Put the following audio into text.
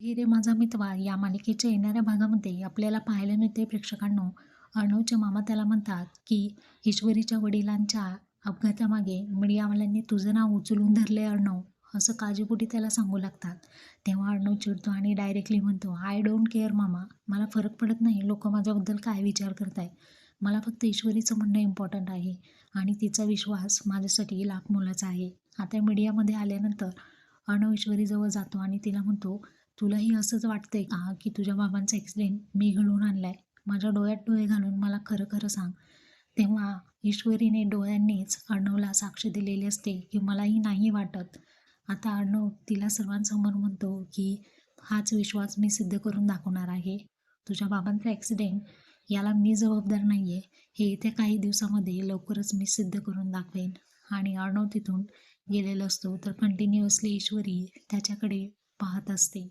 हे रे माझा मितवा या मालिकेच्या येणाऱ्या भागामध्ये आपल्याला पाहायला मिळते प्रेक्षकांनो. अर्णवच्या मामा त्याला म्हणतात की ईश्वरीच्या वडिलांच्या अपघातामागे मीडियावाल्यांनी तुझं नाव उचलून धरले अर्णव असं काजीपुटी त्याला सांगू लागतात. तेव्हा अर्णव चिडतो आणि डायरेक्टली म्हणतो आय डोंट केअर मामा मला फरक पडत नाही लोक माझ्याबद्दल काय विचार करत आहे मला फक्त ईश्वरीचं म्हणणं इम्पॉर्टंट आहे आणि तिचा विश्वास माझ्यासाठी लाख मोलाचा आहे. आता मीडियामध्ये आल्यानंतर अर्णव ईश्वरीजवळ जातो आणि तिला म्हणतो तुलाही असंच वाटतंय का की तुझ्या बाबांचा ॲक्सिडेंट मी घडवून आणलाय? माझ्या डोळ्यात डोळे घालून मला खरं खरं सांग. तेव्हा ईश्वरीने डोळ्यांनीच अर्णवला साक्ष दिलेली असते की मलाही नाही वाटत. आता अर्णव तिला सर्वांसमोर म्हणतो की हाच विश्वास मी सिद्ध करून दाखवणार आहे. तुझ्या बाबांचा ॲक्सिडेंट याला मी जबाबदार नाही आहे हे येत्या काही दिवसामध्ये लवकरच मी सिद्ध करून दाखवेन. आणि अर्णव तिथून गेलेला असतो तर कंटिन्युअसली ईश्वरी त्याच्याकडे पाहत असते.